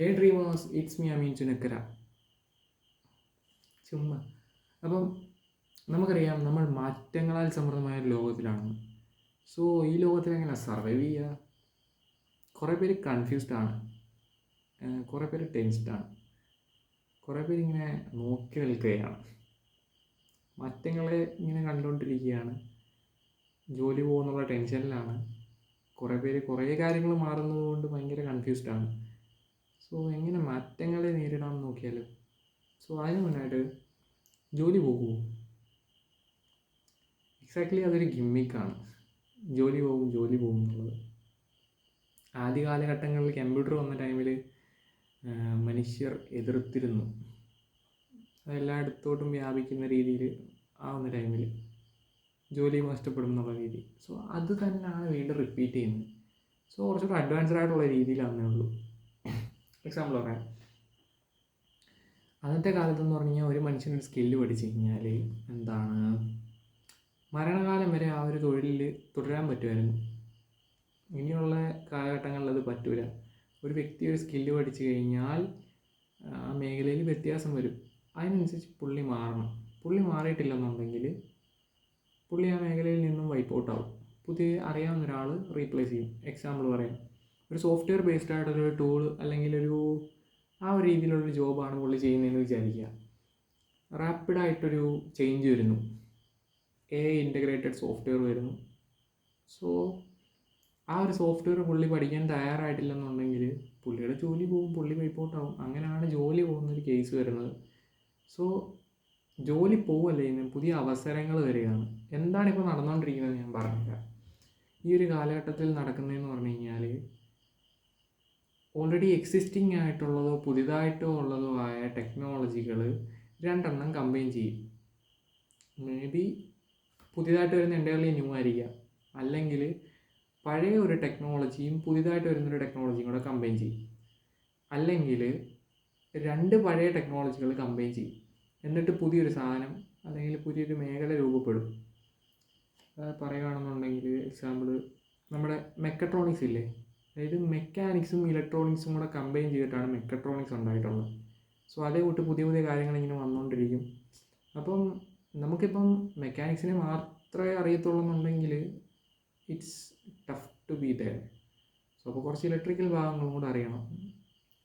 Hey dreamers it's me Ameen Chunakkara ചുമ്മാ. അപ്പം നമുക്കറിയാം നമ്മൾ മാറ്റങ്ങളാൽ സമൃദ്ധമായ ഒരു ലോകത്തിലാണ്. സോ ഈ ലോകത്തിൽ എങ്ങനെ സർവൈവ് ചെയ്യുക കുറേ പേര് കൺഫ്യൂസ്ഡ് ആണ്. കുറേ പേര് ആണ്. കുറേ പേര് ഇങ്ങനെ നോക്കി നിൽക്കുകയാണ്. മാറ്റങ്ങളെ ഇങ്ങനെ കണ്ടുകൊണ്ടിരിക്കുകയാണ്. ജോലി പോകുന്നുള്ള ടെൻഷനിലാണ് കുറേ പേര് കുറേ കാര്യങ്ങൾ മാറുന്നത് കൊണ്ട് ഭയങ്കര കൺഫ്യൂസ്ഡ് ആണ്. സോ എങ്ങനെ മാറ്റങ്ങളെ നേരിടാം എന്ന് നോക്കിയാൽ സോ അതിന് മുന്നായിട്ട് ജോലി പോകുമോ എക്സാക്ട്ലി അതൊരു ഗിമ്മിക്കാണ് ജോലി പോകും ജോലി പോകും എന്നുള്ളത്. ആദ്യ കാലഘട്ടങ്ങളിൽ കമ്പ്യൂട്ടർ വന്ന ടൈമിൽ മനുഷ്യർ എതിർത്തിരുന്നു. അതെല്ലായിടത്തോട്ടും വ്യാപിക്കുന്ന രീതിയിൽ ആവുന്ന ടൈമിൽ ജോലി നഷ്ടപ്പെടും എന്നുള്ള രീതി. സോ അത് തന്നെയാണ് വീണ്ടും റിപ്പീറ്റ് ചെയ്യുന്നത്. സോ കുറച്ചുകൂടെ അഡ്വാൻസ്ഡ് ആയിട്ടുള്ള രീതിയിലാണെന്നേ ഉള്ളൂ. എക്സാമ്പിൾ പറയാം. അന്നത്തെ കാലത്തെന്ന് പറഞ്ഞു കഴിഞ്ഞാൽ ഒരു മനുഷ്യനൊരു സ്കില്ല് പഠിച്ചു കഴിഞ്ഞാൽ എന്താണ്? മരണകാലം വരെ ആ ഒരു തൊഴിലിൽ തുടരാൻ പറ്റുമായിരുന്നു ഇനിയുള്ള കാലഘട്ടങ്ങളിൽ അത് പറ്റൂല. ഒരു വ്യക്തി ഒരു സ്കില്ല് പഠിച്ചു കഴിഞ്ഞാൽ ആ മേഖലയിൽ വ്യത്യാസം വരും. അതിനനുസരിച്ച് പുള്ളി മാറണം. പുള്ളി മാറിയിട്ടില്ലെന്നുണ്ടെങ്കിൽ പുള്ളി ആ മേഖലയിൽ നിന്നും വൈപ്പ് ഔട്ടാവും പുതിയ അറിയാവുന്ന ഒരാൾ റീപ്ലേസ് ചെയ്യും. എക്സാമ്പിൾ പറയാം. ഒരു സോഫ്റ്റ്വെയർ ബേസ്ഡ് ആയിട്ടുള്ളൊരു ടൂൾ അല്ലെങ്കിൽ ഒരു ആ ഒരു രീതിയിലുള്ളൊരു ജോബാണ് പുള്ളി ചെയ്യുന്നതെന്ന് വിചാരിക്കുക. റാപ്പിഡായിട്ടൊരു ചേഞ്ച് വരുന്നു. എ ഇന്റഗ്രേറ്റഡ് സോഫ്റ്റ്വെയർ വരുന്നു. സോ ആ ഒരു സോഫ്റ്റ്വെയർ പുള്ളി പഠിക്കാൻ തയ്യാറായിട്ടില്ലെന്നുണ്ടെങ്കിൽ പുള്ളിയുടെ ജോലി പോകും പുള്ളി വൈപ്പോട്ടാവും അങ്ങനെയാണ് ജോലി പോകുന്നൊരു കേസ് വരുന്നത്. സോ ജോലി പോവല്ലേ ഇന്ന്? പുതിയ അവസരങ്ങൾ വരികയാണ്. എന്താണ് ഇപ്പോൾ നടന്നുകൊണ്ടിരിക്കുന്നത് ഞാൻ പറഞ്ഞുതരാം. ഈ ഒരു കാലഘട്ടത്തിൽ നടക്കുന്നതെന്ന് പറഞ്ഞു കഴിഞ്ഞാൽ ഓൾറെഡി എക്സിസ്റ്റിംഗ് ആയിട്ടുള്ളതോ പുതിയതായിട്ടോ ഉള്ളതോ ആയ ടെക്നോളജികൾ രണ്ടെണ്ണം കമ്പൈൻ ചെയ്യും. മേ ബി പുതിയതായിട്ട് വരുന്ന എന്റയർലി ന്യൂ ആയിരിക്കാം. അല്ലെങ്കിൽ പഴയ ഒരു ടെക്നോളജിയും പുതിയതായിട്ട് വരുന്നൊരു ടെക്നോളജിയും കൂടെ കമ്പൈൻ ചെയ്യും. അല്ലെങ്കിൽ രണ്ട് പഴയ ടെക്നോളജികൾ കമ്പൈൻ ചെയ്യും. എന്നിട്ട് പുതിയൊരു സാധനം അല്ലെങ്കിൽ പുതിയൊരു മേഖല രൂപപ്പെടും. പറയുകയാണെന്നുണ്ടെങ്കിൽ എക്സാമ്പിൾ നമ്മുടെ മെക്കട്രോണിക്സ് ഇല്ലേ? അതായത് മെക്കാനിക്സും ഇലക്ട്രോണിക്സും കൂടെ കമ്പൈൻ ചെയ്തിട്ടാണ് മെക്കട്രോണിക്സ് ഉണ്ടായിട്ടുള്ളത്. സോ അതേ കൂട്ട് പുതിയ പുതിയ കാര്യങ്ങൾ ഇങ്ങനെ വന്നുകൊണ്ടിരിക്കും അപ്പം നമുക്കിപ്പം മെക്കാനിക്സിനെ മാത്രമേ അറിയത്തുള്ളൂ എന്നുണ്ടെങ്കിൽ it's tough to be there so അപ്പോൾ കുറച്ച് ഇലക്ട്രിക്കൽ ഭാഗങ്ങളും കൂടെ അറിയണം.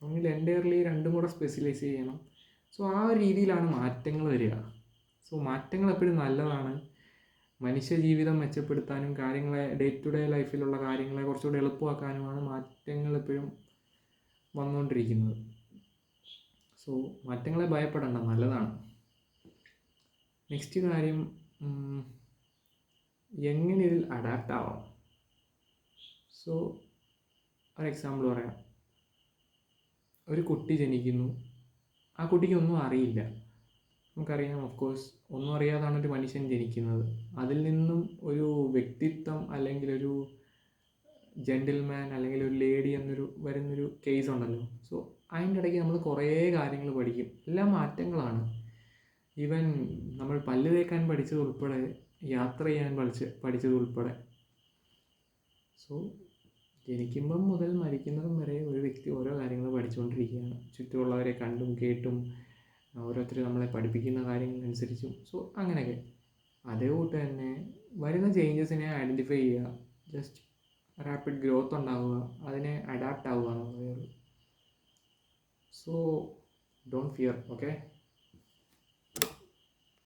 അല്ലെങ്കിൽ എന്റയർലി രണ്ടും കൂടെ സ്പെഷ്യലൈസ് ചെയ്യണം. സോ ആ ഒരു രീതിയിലാണ് മാറ്റങ്ങൾ വരിക. സോ മാറ്റങ്ങൾ എപ്പോഴും നല്ലതാണ്. മനുഷ്യ ജീവിതം മെച്ചപ്പെടുത്താനും കാര്യങ്ങളെ ഡേ ടു ഡേ ലൈഫിലുള്ള കാര്യങ്ങളെ കുറച്ചുകൂടി എളുപ്പമാക്കാനുമാണ് മാറ്റങ്ങൾ എപ്പോഴും വന്നുകൊണ്ടിരിക്കുന്നത്. സോ മാറ്റങ്ങളെ ഭയപ്പെടേണ്ട നല്ലതാണ്. നെക്സ്റ്റ് കാര്യം എങ്ങനെ ഇതിൽ അഡാപ്റ്റ് ആവാം സോ ഒരു എക്സാമ്പിൾ പറയാം. ഒരു കുട്ടി ജനിക്കുന്നു. ആ കുട്ടിക്ക് ഒന്നും അറിയില്ല. നമുക്കറിയാം ഓഫ് കോഴ്സ് ഒന്നും അറിയാതാണ് ഒരു മനുഷ്യൻ ജനിക്കുന്നത്. അതിൽ നിന്നും ഒരു വ്യക്തിത്വം അല്ലെങ്കിൽ ഒരു ജെന്റിൽമാൻ അല്ലെങ്കിൽ ഒരു ലേഡി എന്നൊരു വരുന്നൊരു കേസ് ഉണ്ടല്ലോ. സോ അതിന്റെ ഇടയ്ക്ക് നമ്മൾ കുറേ കാര്യങ്ങൾ പഠിക്കും. എല്ലാം മാറ്റങ്ങളാണ്. ഈവൻ നമ്മൾ പല്ല് തേക്കാൻ പഠിച്ചത് ഉൾപ്പെടെ യാത്ര ചെയ്യാൻ പഠിച്ച് പഠിച്ചത് ഉൾപ്പെടെ. സോ ജനിക്കുമ്പം മുതൽ മരിക്കുന്നതും വരെ ഒരു വ്യക്തി ഓരോ കാര്യങ്ങൾ പഠിച്ചുകൊണ്ടിരിക്കുകയാണ്. ചുറ്റുമുള്ളവരെ കണ്ടും കേട്ടും ഓരോരുത്തർ നമ്മളെ പഠിപ്പിക്കുന്ന കാര്യങ്ങളനുസരിച്ചും സോ അങ്ങനെയൊക്കെ. അതേ കൂട്ട് തന്നെ വരുന്ന ചേഞ്ചസിനെ ഐഡന്റിഫൈ ചെയ്യുക. ജസ്റ്റ് റാപ്പിഡ് ഗ്രോത്ത് ഉണ്ടാവുക. അതിനെ അഡാപ്റ്റ് ആവുക എന്നുള്ളതേ ഉള്ളൂ. So don't fear okay